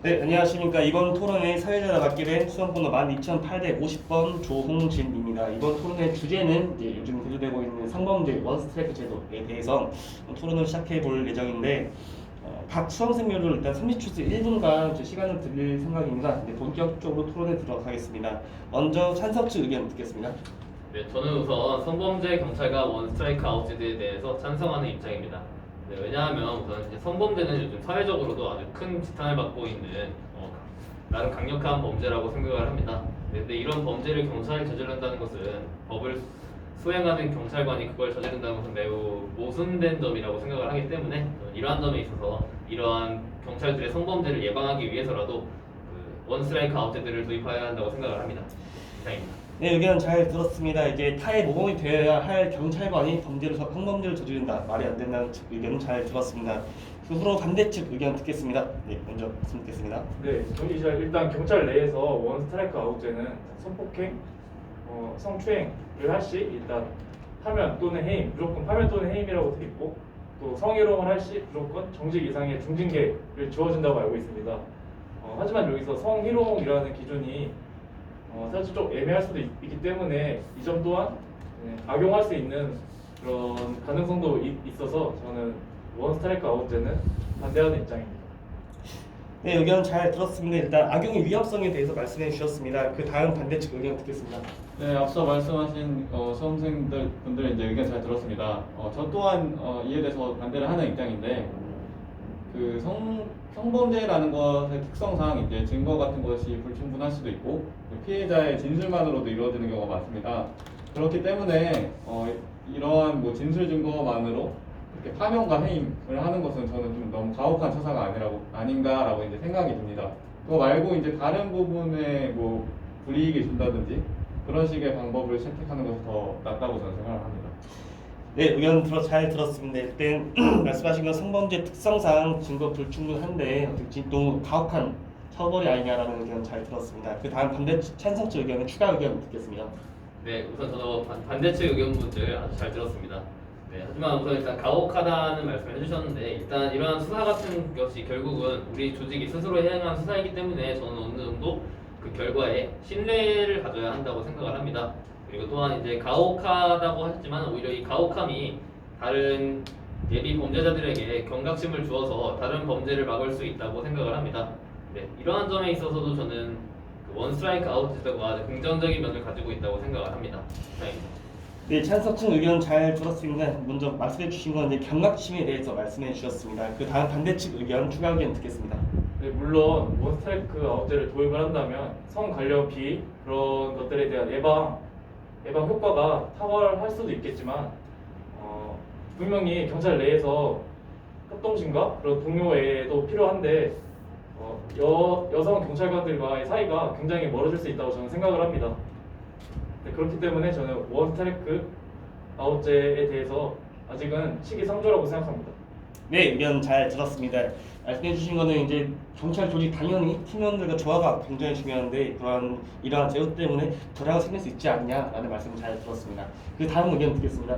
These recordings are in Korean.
네, 안녕하십니까. 이번 토론회 사회자가 맡게 된 수험번호 12850번 조홍진입니다. 이번 토론회 주제는 이제 요즘 대두되고 있는 성범죄 원스트라이크 제도에 대해서 토론을 시작해 볼 예정인데 어, 각 수험생들을 일단 30초에서 1분간 이제 시간을 드릴 생각입니다. 이제 본격적으로 토론에 들어가겠습니다. 먼저 찬석 측 의견 듣겠습니다. 네, 저는 우선 성범죄 경찰과 원 스트라이크 아웃제도에 대해서 찬성하는 입장입니다. 네, 왜냐하면 우선 이제 성범죄는 요즘 사회적으로도 아주 큰 지탄을 받고 있는 어, 나름 강력한 범죄라고 생각을 합니다. 네, 근데 이런 범죄를 경찰이 저지른다는 것은 법을 수행하는 경찰관이 그걸 저지른다는 것은 매우 모순된 점이라고 생각을 하기 때문에 이러한 점에 있어서 이러한 경찰들의 성범죄를 예방하기 위해서라도 그 원스트라이크 아웃제도를 도입해야 한다고 생각을 합니다. 이상입니다. 네, 의견 잘 들었습니다. 이제 타의 모범이 되어야 할 경찰관이 범죄를 저- 성범죄를 저지른다 말이 안 된다는 측 의견 잘 들었습니다. 그 후로 반대 측 의견 듣겠습니다. 네, 먼저 듣겠습니다. 네, 저희 이제 일단 경찰 내에서 원 스트라이크 아웃제는 성폭행, 어, 성추행을 할 시 일단 파면 또는 해임, 무조건 파면 또는 해임이라고 돼 있고 또 성희롱을 할 시 무조건 정직 이상의 중징계를 주어진다고 알고 있습니다. 어, 하지만 여기서 성희롱이라는 기준이 어, 사실 좀 애매할 수도 있, 기 때문에 이 점 또한 네, 악용할 수 있는 그런 가능성도 있, 있어서 저는 원 스트라이크 아웃제는 반대하는 입장입니다. 네, 의견 잘 들었습니다. 일단 악용의 위험성에 대해서 말씀해 주셨습니다. 그 다음 반대 측 의견 듣겠습니다. 네, 앞서 말씀하신 어, 수험생들 분들 이제 의견 잘 들었습니다. 어, 저 또한 어, 이에 대해서 반대를 하는 입장인데 그 성, 성범죄라는 것의 특성상 이제 증거 같은 것이 불충분할 수도 있고 그 피해자의 진술만으로도 이루어지는 경우가 많습니다. 그렇기 때문에 어, 이러한 뭐 진술 증거만으로 이렇게 파면과 해임을 하는 것은 저는 좀 너무 가혹한 처사가 아니라고 아닌가라고 이제 생각이 듭니다. 그거 말고 이제 다른 부분에 뭐 불이익이 준다든지 그런 식의 방법을 채택하는 것이 더 낫다고 저는 생각을 합니다. 네, 의견 들어 잘 들었습니다. 일단 말씀하신 건 성범죄 특성상 증거 불충분한데 어떻게 또 가혹한 처벌이 아니냐라는 의견 잘 들었습니다. 그 다음 반대 측 찬성 측 의견은 추가 의견 듣겠습니다. 네, 우선 저도 반- 반대측 의견분들 아주 잘 들었습니다. 네, 하지만 우선 일단 가혹하다는 말씀을 해주셨는데 일단 이러한 수사 같은 것이 결국은 우리 조직이 스스로 해야한 수사이기 때문에 저는 어느 정도 그 결과에 신뢰를 가져야 한다고 생각을 합니다. 그리고 또한 이제 가혹하다고 하셨지만 오히려 이 가혹함이 다른 예비 범죄자들에게 경각심을 주어서 다른 범죄를 막을 수 있다고 생각을 합니다. 네, 이러한 점에 있어서도 저는 그 원스트라이크 아웃제도가 아주 긍정적인 면을 가지고 있다고 생각을 합니다. 네. 네, 찬성 측 의견 잘 들었습니다. 먼저 말씀해 주신 건 이제 경각심에 대해서 말씀해 주셨습니다. 그 다음 반대 측 의견 추가 의견 듣겠습니다. 네, 물론 원스트라이크 아웃제를 도입을 한다면 성 관련 비위 그런 것들에 대한 예방 예방 효과가 탁월할 수도 있겠지만 어, 분명히 경찰 내에서 협동심과 그런 동료애도 필요한데 어, 여, 여성 경찰관들과의 사이가 굉장히 멀어질 수 있다고 저는 생각을 합니다. 네, 그렇기 때문에 저는 원스트라이크 아웃제에 대해서 아직은 시기상조라고 생각합니다. 네, 의견 잘 들었습니다. 말씀해 주신 거는 이제 경찰 조직 당연히 팀원들과 조화가 굉장히 중요한데 그런 이러한 제도 때문에 불화가 생길 수 있지 않냐라는 말씀 잘 들었습니다. 그 다음 의견 듣겠습니다.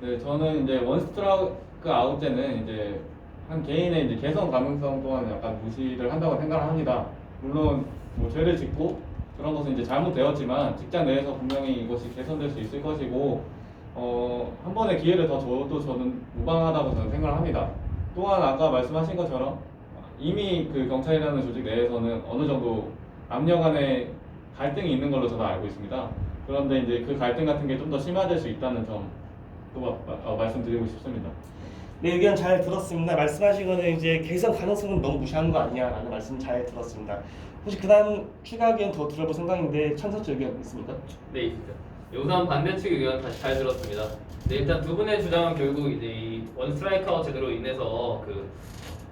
네, 저는 이제 원스트라이크 아웃제는 이제 한 개인의 이제 개선 가능성 또한 약간 무시를 한다고 생각을 합니다. 물론 뭐 죄를 짓고 그런 것은 이제 잘못되었지만 직장 내에서 분명히 이것이 개선될 수 있을 것이고 어, 한 번의 기회를 더 줘도 저는 무방하다고 저는 생각을 합니다. 또한 아까 말씀하신 것처럼 이미 그 경찰이라는 조직 내에서는 어느 정도 남녀 간의 갈등이 있는 걸로 저도 알고 있습니다. 그런데 이제 그 갈등 같은 게 좀 더 심화될 수 있다는 점도 마- 어, 말씀드리고 싶습니다. 네, 의견 잘 들었습니다. 말씀하신 거는 이제 개선 가능성은 너무 무시하는 거 아니냐라는 말씀 잘 들었습니다. 혹시 그 다음 추가 의견 더 들어볼 생각인데 찬성 측 의견 있습니까? 네, 있습니다. 네, 우선 반대측 의견 다시 잘 들었습니다. 네, 일단 두 분의 주장은 결국 이제 이 원스트라이크 아웃 제도로 인해서 그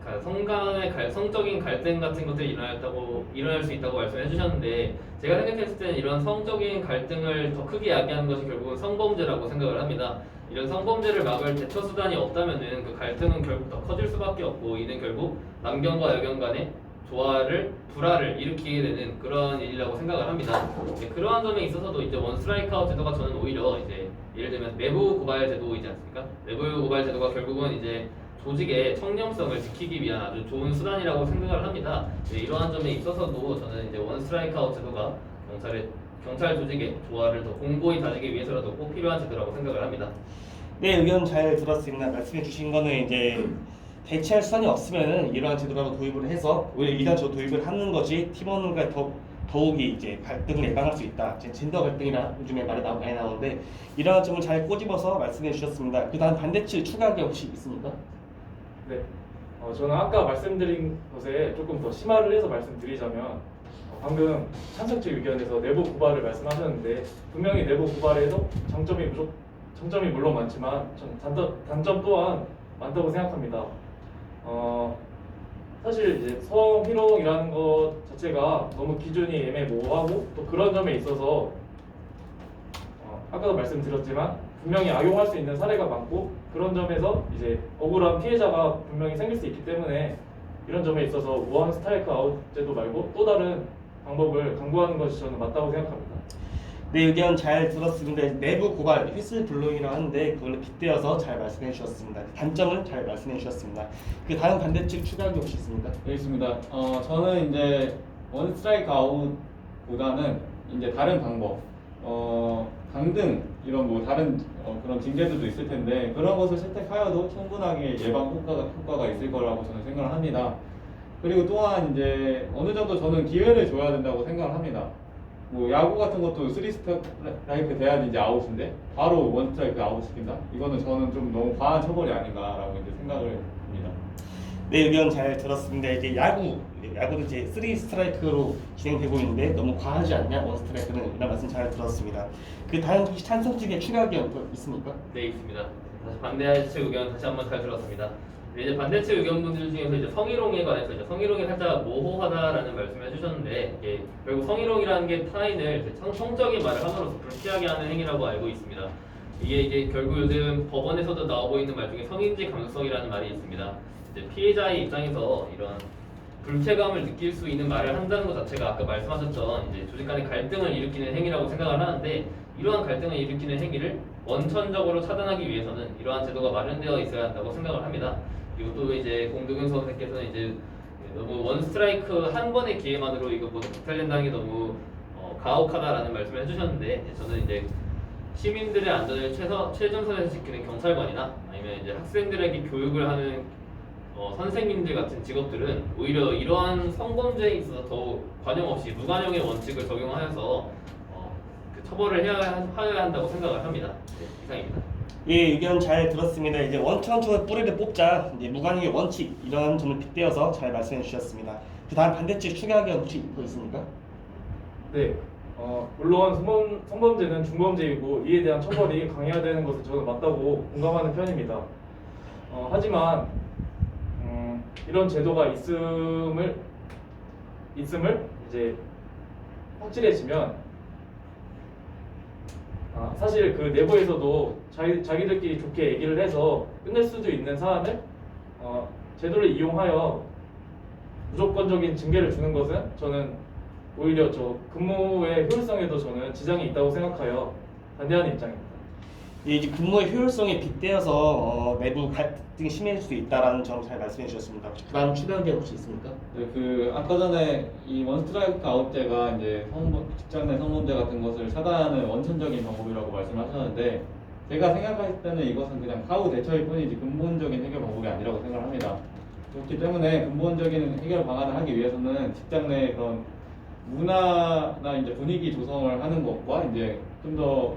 가- 성간의 갈, 성적인 갈등 같은 것들이 일어났다고 일어날 수 있다고 말씀해 주셨는데 제가 생각했을 때는 이런 성적인 갈등을 더 크게 야기하는 것이 결국은 성범죄라고 생각을 합니다. 이런 성범죄를 막을 대처 수단이 없다면은 그 갈등은 결국 더 커질 수밖에 없고 이는 결국 남견과 여견 간의 조화를 불화를 일으키게 되는 그런 일이라고 생각을 합니다. 네, 그러한 점에 있어서도 이제 원 스트라이크 아웃 제도가 저는 오히려 이제 예를 들면 내부 고발 제도이지 않습니까? 내부 고발 제도가 결국은 이제 조직의 청렴성을 지키기 위한 아주 좋은 수단이라고 생각을 합니다. 네, 이러한 점에 있어서도 저는 이제 원 스트라이크 아웃 제도가 경찰의 경찰 조직의 조화를 더 공고히 다지기 위해서라도 꼭 필요한 제도라고 생각을 합니다. 네 의견 잘 들었습니다. 말씀해 주신 거는 이제 대체할 수단이 없으면은 이러한 제도라도 도입을 해서 오히려 이러한 제도 도입을 하는 것이 팀원과 더 더욱이 이제 갈등을 예방할 수 있다. 이제 젠더 갈등이나 요즘에 말이 나- 많이 나오는데 이러한 점을 잘 꼬집어서 말씀해 주셨습니다. 그다음 반대측 추가 의견 혹시 있습니까? 네. 어, 저는 아까 말씀드린 것에 조금 더 심화를 해서 말씀드리자면 어, 방금 찬성 측 의견에서 내부 고발을 말씀하셨는데 분명히 내부 고발에도 장점이 무조, 장점이 물론 많지만 전 단점, 단점 또한 많다고 생각합니다. 어, 사실 이제 성희롱이라는 것 자체가 너무 기준이 애매모호하고 또 그런 점에 있어서 어, 아까도 말씀드렸지만 분명히 악용할 수 있는 사례가 많고 그런 점에서 이제 억울한 피해자가 분명히 생길 수 있기 때문에 이런 점에 있어서 원 스트라이크 아웃 제도 말고 또 다른 방법을 강구하는 것이 저는 맞다고 생각합니다. 네 의견 잘 들었습니다. 내부 고발 휘슬 블로잉이라고 하는데 그걸로 빗대어서 잘 말씀해 주셨습니다. 단점을 잘 말씀해 주셨습니다. 그 다음 반대측 추가 의견 혹시 있습니까? 네, 있습니다. 어, 저는 이제 원 스트라이크 아웃보다는 이제 다른 방법, 어, 강등 이런 뭐 다른 어, 그런 징계들도 있을 텐데 그런 것을 채택하여도 충분하게 예방 효과가, 효과가 있을 거라고 저는 생각을 합니다. 그리고 또한 이제 어느 정도 저는 기회를 줘야 된다고 생각을 합니다. 뭐 야구 같은 것도 3 스트라이크 돼야지 이제 아웃인데 바로 원 스트라이크 아웃 시킨다? 이거는 저는 좀 너무 과한 처벌이 아닌가라고 이제 생각을 합니다. 네 의견 잘 들었습니다. 이제 야구 야구도 이제 3 스트라이크로 진행되고 있는데 너무 과하지 않냐 원 스트라이크는 이런 말씀 잘 들었습니다. 그 다음 혹시 찬성 측의 추가 의견 또 있습니까? 네 있습니다. 다시 반대측 의견 다시 한번 잘 들었습니다. 네, 이제 반대측 의견분들 중에서 이제 성희롱에 관해서 이제 성희롱이 살짝 모호하다라는 말씀을 해주셨는데 이게 결국 성희롱이라는 게 타인을 성, 성적인 말을 함으로써 불쾌하게 하는 행위라고 알고 있습니다. 이게 이제 결국 요즘 법원에서도 나오고 있는 말 중에 성인지 감수성이라는 말이 있습니다. 이제 피해자의 입장에서 이런 불쾌감을 느낄 수 있는 말을 한다는 것 자체가 아까 말씀하셨던 이제 조직 간의 갈등을 일으키는 행위라고 생각을 하는데 이러한 갈등을 일으키는 행위를 원천적으로 차단하기 위해서는 이러한 제도가 마련되어 있어야 한다고 생각을 합니다. 또 이제 공동현 선생께서는 이제 너무 원 스트라이크 한 번의 기회만으로 이거 모두 박탈된다는 게 너무 어, 가혹하다라는 말씀을 해주셨는데 저는 이제 시민들의 안전을 최선, 최전선에서 지키는 경찰관이나 아니면 이제 학생들에게 교육을 하는 어, 선생님들 같은 직업들은 오히려 이러한 성범죄에 있어서 더욱 관용 없이 무관용의 원칙을 적용하여서 어, 그 처벌을 해야, 하여야 한다고 생각을 합니다. 네, 이상입니다. 예 의견 잘 들었습니다. 이제 원천적으로 뿌리를 뽑자 이제 무관용의 원칙 이런 점을 빗대어서 잘 말씀해 주셨습니다. 그 다음 반대측 추가 의견 혹시 또 있습니까? 네. 어, 물론 성범, 성범죄는 중범죄이고 이에 대한 처벌이 강해야 되는 것은 저는 맞다고 공감하는 편입니다. 어, 하지만 음, 이런 제도가 있음을 있음을 이제 확실해지면 아, 사실 그 내부에서도 자기, 자기들끼리 좋게 얘기를 해서 끝낼 수도 있는 사안을 어, 제도를 이용하여 무조건적인 징계를 주는 것은 저는 오히려 저 근무의 효율성에도 저는 지장이 있다고 생각하여 반대하는 입장입니다. 예, 이제 근무의 효율성에 빗대어서 어, 내부 갈등이 심해질 수 있다라는 점 잘 말씀해 주셨습니다. 그 다음 추가 의견 혹시 있습니까? 네, 그 아까 전에 이 원스트라이크 아웃제가 이제 성범, 직장 내 성범죄 같은 것을 차단하는 원천적인 방법이라고 말씀하셨는데 제가 생각할 때는 이것은 그냥 사후 대처일 뿐이지 근본적인 해결 방법이 아니라고 생각합니다. 그렇기 때문에 근본적인 해결 방안을 하기 위해서는 직장 내 그런 문화나 이제 분위기 조성을 하는 것과 이제 좀더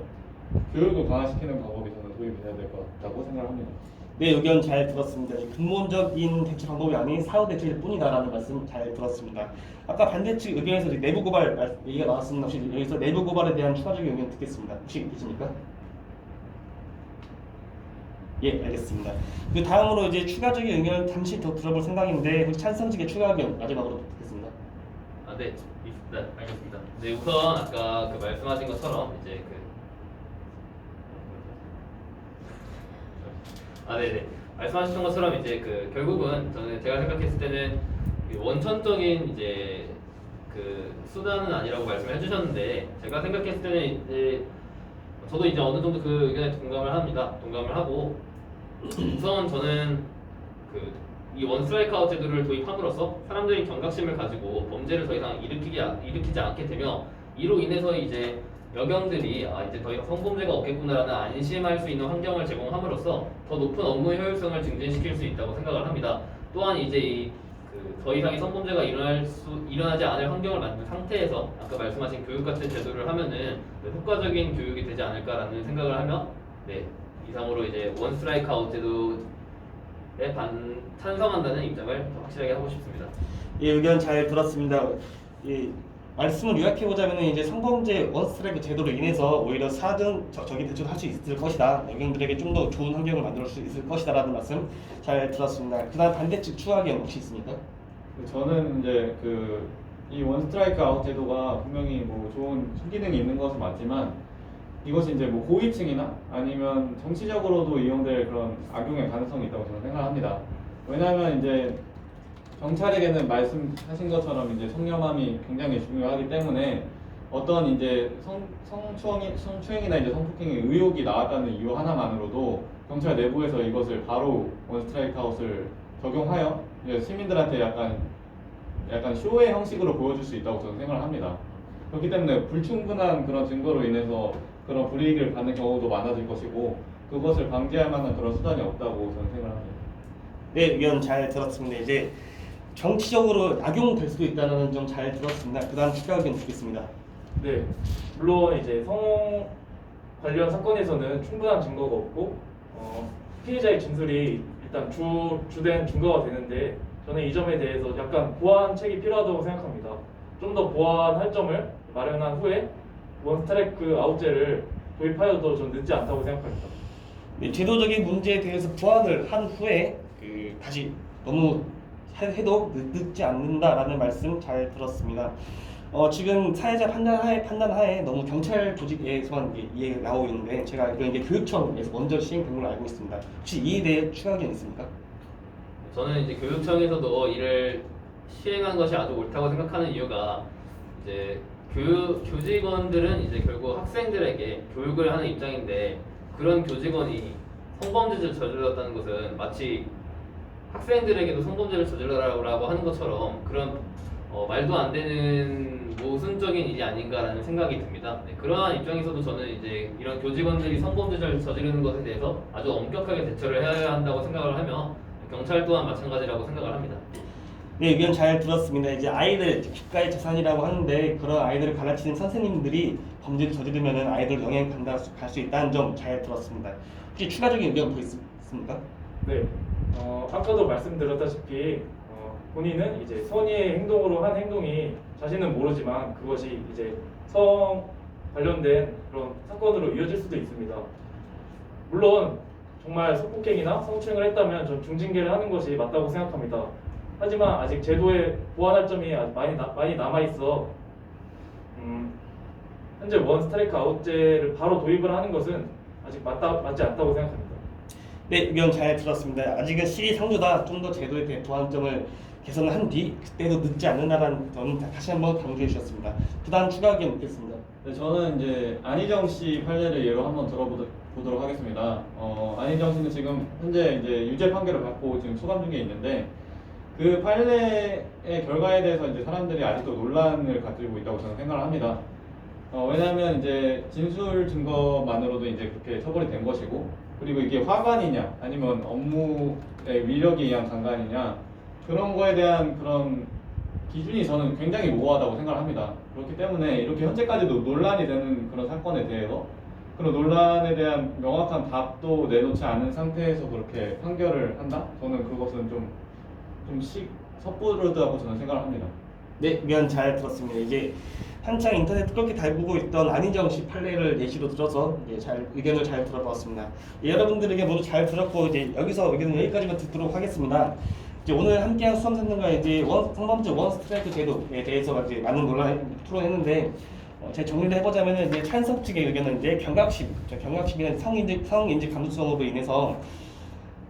교육을 강화시키는 방법이 저는 도입이 돼야 될 것 같다고 생각합니다. 네 의견 잘 들었습니다. 이 근본적인 대처 방법이 아닌 사후 대처일 뿐이다라는 말씀 잘 들었습니다. 아까 반대측 의견에서 이제 내부 고발 말- 얘기가 나왔습니다. 혹시 여기서 내부 고발에 대한 추가적인 의견 듣겠습니다. 혹시 계십니까? 예 알겠습니다. 그 다음으로 이제 추가적인 의견을 잠시 더 들어볼 생각인데 혹시 찬성직의 추가 의견 마지막으로 듣겠습니다. 아, 네, 있습니다. 알겠습니다. 네, 우선 아까 그 말씀하신 것처럼 이제 그 아, 네, 네. 말씀하셨던 것처럼 이제 그 결국은 저는 제가 생각했을 때는 이 원천적인 이제 그 수단은 아니라고 말씀을 해주셨는데 제가 생각했을 때는 이제 저도 이제 어느 정도 그 의견에 동감을 합니다. 동감을 하고 우선 저는 그 이 원스트라이크 아웃 제도를 도입함으로써 사람들이 경각심을 가지고 범죄를 더 이상 일으키지 않게 되며 이로 인해서 이제 여경들이 아 이제 더 이상 성범죄가 없겠구나라는 안심할 수 있는 환경을 제공함으로써 더 높은 업무 효율성을 증진시킬 수 있다고 생각을 합니다. 또한 이제 이 그 더 이상의 성범죄가 일어날 수 일어나지 않을 환경을 만든 상태에서 아까 말씀하신 교육 같은 제도를 하면은 네, 효과적인 교육이 되지 않을까라는 생각을 하며 네 이상으로 이제 원 스트라이크 아웃 제도에 반 찬성한다는 입장을 더 확실하게 하고 싶습니다. 예, 의견 잘 들었습니다. 예, 말씀을 요약해 보자면 이제 성범죄 원스트라이크 제도로 인해서 오히려 저, 적인 대처를 할 수 있을 것이다. 여경들에게 좀 더 좋은 환경을 만들 수 있을 것이다라는 말씀 잘 들었습니다. 그다음 반대측 의견 혹시 있습니까? 저는 이제 그 이 원스트라이크 아웃 제도가 분명히 뭐 좋은 순기능이 있는 것은 맞지만 이것이 이제 뭐 고위층이나 아니면 정치적으로도 이용될 그런 악용의 가능성이 있다고 저는 생각합니다. 왜냐하면 이제 경찰에게는 말씀하신 것처럼 이제 성렴함이 굉장히 중요하기 때문에 어떤 이제 성추행이나 이제 성폭행의 의혹이 나왔다는 이유 하나만으로도 경찰 내부에서 이것을 바로 원스트라이크 아웃을 적용하여 시민들한테 약간 약간 쇼의 형식으로 보여줄 수 있다고 저는 생각을 합니다. 그렇기 때문에 불충분한 그런 증거로 인해서 그런 불이익을 받는 경우도 많아질 것이고 그것을 방지할 만한 그런 수단이 없다고 저는 생각을 합니다. 네, 의견 잘 들었습니다. 이제 정치적으로 악용될 수도 있다는 점 잘 들었습니다. 그다음 추가 의견 듣겠습니다. 네, 물론 이제 성 관련 사건에서는 충분한 증거가 없고 어, 피해자의 진술이 일단 주 주된 증거가 되는데 저는 이 점에 대해서 약간 보완책이 필요하다고 생각합니다. 좀 더 보완할 점을 마련한 후에 원스트라이크 아웃제를 도입하여도 전 늦지 않다고 생각합니다. 네, 제도적인 문제에 대해서 보완을 한 후에 그 다시 너무 해- 해도 늦- 늦지 않는다라는 말씀 잘 들었습니다. 어, 지금 사회자 판단하에 판단하에 너무 경찰 조직에서만 이게 이해가 나오고 있는데 제가 알기로 이게 교육청에서 먼저 시행된 걸로 알고 있습니다. 혹시 이에 대해 추가 의견 있습니까? 저는 이제 교육청에서도 이를 시행한 것이 아주 옳다고 생각하는 이유가 이제 교육 교직원들은 이제 결국 학생들에게 교육을 하는 입장인데 그런 교직원이 성범죄를 저질렀다는 것은 마치 학생들에게도 성범죄를 저질러라고 하는 것처럼 그런 어, 말도 안 되는 모순적인 일이 아닌가라는 생각이 듭니다. 네, 그러한 입장에서도 저는 이제 이런 교직원들이 성범죄를 저지르는 것에 대해서 아주 엄격하게 대처를 해야 한다고 생각을 하며 경찰 또한 마찬가지라고 생각을 합니다. 네, 의견 잘 들었습니다. 이제 아이들 국가의 재산이라고 하는데 그런 아이들을 가르치는 선생님들이 범죄를 저지르면 아이들 영향 간다 갈 수 있다는 점 잘 들었습니다. 혹시 추가적인 의견 있습니까? 네, 어, 아까도 말씀드렸다시피 어, 본인은 이제 선의의 행동으로 한 행동이 자신은 모르지만 그것이 이제 성 관련된 그런 사건으로 이어질 수도 있습니다. 물론 정말 성폭행이나 성추행을 했다면 전 중징계를 하는 것이 맞다고 생각합니다. 하지만 아직 제도에 보완할 점이 많이 나, 많이 남아 있어 음, 현재 원 스트라이크 아웃제를 바로 도입을 하는 것은 아직 맞다 맞지 않다고 생각합니다. 네, 의견 잘 들었습니다. 아직은 시기상조다. 좀 더 제도에 대해 보완점을 개선을 한뒤 그때도 늦지 않는다는 점 다시 한번 강조해 주셨습니다. 그다음 추가 의견 듣겠습니다. 네, 저는 이제 안희정 씨 판례를 예로 한번 들어보도록 하겠습니다. 어, 안희정 씨는 지금 현재 이제 유죄 판결을 받고 지금 소감 중에 있는데 그 판례의 결과에 대해서 이제 사람들이 아직도 논란을 가지고 있다고 저는 생각을 합니다. 어, 왜냐하면 이제 진술 증거만으로도 이제 그렇게 처벌이 된 것이고 그리고 이게 화관이냐 아니면 업무의 위력에 의한 강간이냐 그런 거에 대한 그런 기준이 저는 굉장히 모호하다고 생각을 합니다. 그렇기 때문에 이렇게 현재까지도 논란이 되는 그런 사건에 대해서 그런 논란에 대한 명확한 답도 내놓지 않은 상태에서 그렇게 판결을 한다? 저는 그것은 좀, 좀 시, 섣부르다고 저는 생각을 합니다. 네, 의견 잘 들었습니다. 이제 한창 인터넷 뜨겁게 달구고 있던 안희정 씨 판례를 예시로 들어서 이제 잘 의견을 잘 들어봤습니다. 예, 여러분들에게 모두 잘 들었고 이제 여기서 의견은 여기까지만 듣도록 하겠습니다. 이제 오늘 함께한 수험생들과 이제 원, 성범죄 원 스트라이크 제도에 대해서 이제 많은 논란 토론했는데 어, 제 정리를 해보자면은 이제 찬성 측의 의견은 이제 경각심, 저 경각심이나 성인지 성인지 감수성으로 인해서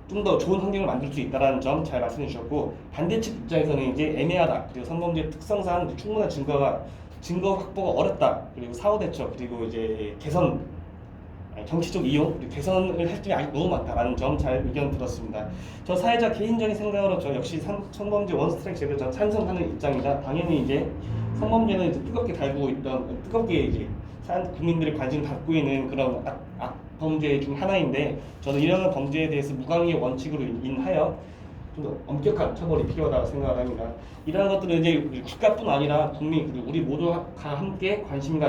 좀 더 좋은 환경을 만들 수 있다는 점 잘 말씀해 주셨고 반대측 입장에서는 이제 애매하다 그리고 성범죄 특성상 충분한 증거가 증거 확보가 어렵다 그리고 사후 대처 그리고 이제 개선 정치적 이용, 그리고 개선을 할 점이 아직 너무 많다라는 점 잘 의견 들었습니다. 저 사회자 개인적인 생각으로 저 역시 성- 성범죄 원스트라이크 제도 전 찬성하는 입장이다. 당연히 이제 성범죄는 이제 뜨겁게 달구고 있던 뜨겁게 이제 사- 국민들의 관심을 받고 있는 그런 악, 악 범죄 중 하나인데 저는 이런 범죄에 대해서 무강의 원칙으로 인하여 좀 더 엄격한 처벌이 필요하다고 생각을 합니다. 이러한 것들은 이제 국가뿐 아니라 국민 그리고 우리 모두가 함께 관심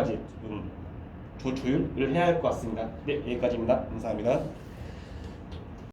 조, 조율을 해야 할 것 같습니다. 네 여기까지입니다. 감사합니다.